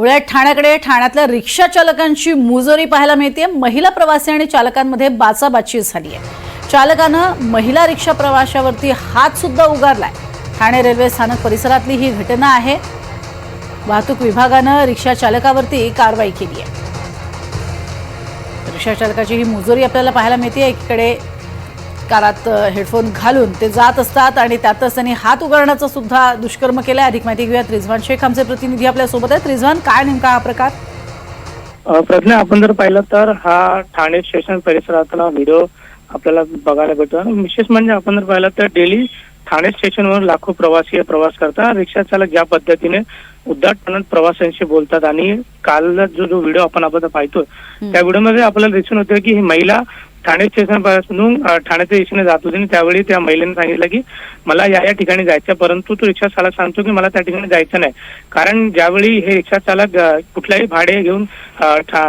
पुण्यात ठाण्याकडे ठाण्यातल्या रिक्षा चालकांची मुजोरी पाहायला मिळते महिला प्रवासी आणि चालकांमध्ये बाचाबाची झाली आहे चालकानं महिला रिक्षा प्रवाशावरती हात सुद्धा उगारलाय. ठाणे रेल्वे स्थानक परिसरातली ही घटना आहे. वाहतूक विभागानं रिक्षा चालकावरती कारवाई केली आहे रिक्षा चालकाची ही मुजोरी आपल्याला पाहायला मिळते एकीकडे कारात हेडफोन घालून ते जात असतात आणि त्यातच त्यांनी हात उगारण्याचं सुद्धा दुष्कर्म केलंय. अधिक माहिती घेऊयात. रिझवान शेख आमचे प्रतिनिधी आपल्यासोबत आहेत. रिझवान काय नेमका हा प्रकार? प्रज्ञा आपण जर पाहिलं तर हा ठाणे स्टेशन परिसरातला व्हिडिओ आपल्याला बघायला भेटतो. आणि विशेष म्हणजे आपण जर पाहिलं तर डेली ठाणे स्टेशनवर लाखो प्रवासी प्रवास करतात. रिक्षा चालक ज्या पद्धतीने उद्दाटपणात प्रवाशांशी बोलतात आणि काल जो जो व्हिडिओ आपण आपण पाहतो त्या व्हिडिओमध्ये आपल्याला दिसून होतं की ही महिला ठाणे स्टेशनपासून ठाण्याच्या दिशेने जात होती आणि त्यावेळी त्या महिलेने सांगितलं की मला या या ठिकाणी जायचं परंतु तो रिक्षा चालक सांगतो की मला त्या ठिकाणी जायचं नाही. कारण ज्यावेळी हे रिक्षा चालक कुठल्याही भाडे घेऊन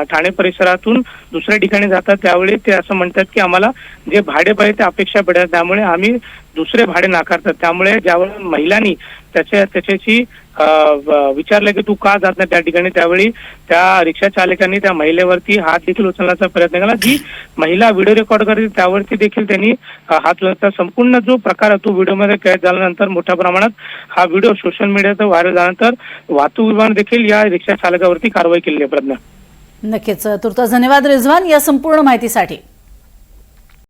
ठाणे परिसरातून दुसऱ्या ठिकाणी जातात त्यावेळी ते असं म्हणतात की आम्हाला जे भाडे पाहिजे ते अपेक्षा पडतात. त्यामुळे आम्ही दुसरे भाडे नाकारतात. त्यामुळे ज्यावेळी महिलांनी त्याच्या त्याच्याशी विचारलं की तू का जात नाही त्या ठिकाणी त्यावेळी त्या रिक्षा चालकांनी त्या महिलेवरती हात देखील उचलण्याचा प्रयत्न केला. जी महिला व्हिडिओ रेकॉर्ड करते त्यावरती देखील त्यांनी हात उचलण्याचा संपूर्ण जो प्रकार आहे तो व्हिडिओमध्ये कैद झाल्यानंतर मोठ्या प्रमाणात हा व्हिडिओ सोशल मीडियाचा व्हायरल झाल्यानंतर वाहतूक विभागाने देखील या रिक्षा चालकावरती कारवाई केली आहे प्रज्ञा. नक्कीच. तुर्तास धन्यवाद रिझवान या संपूर्ण माहितीसाठी.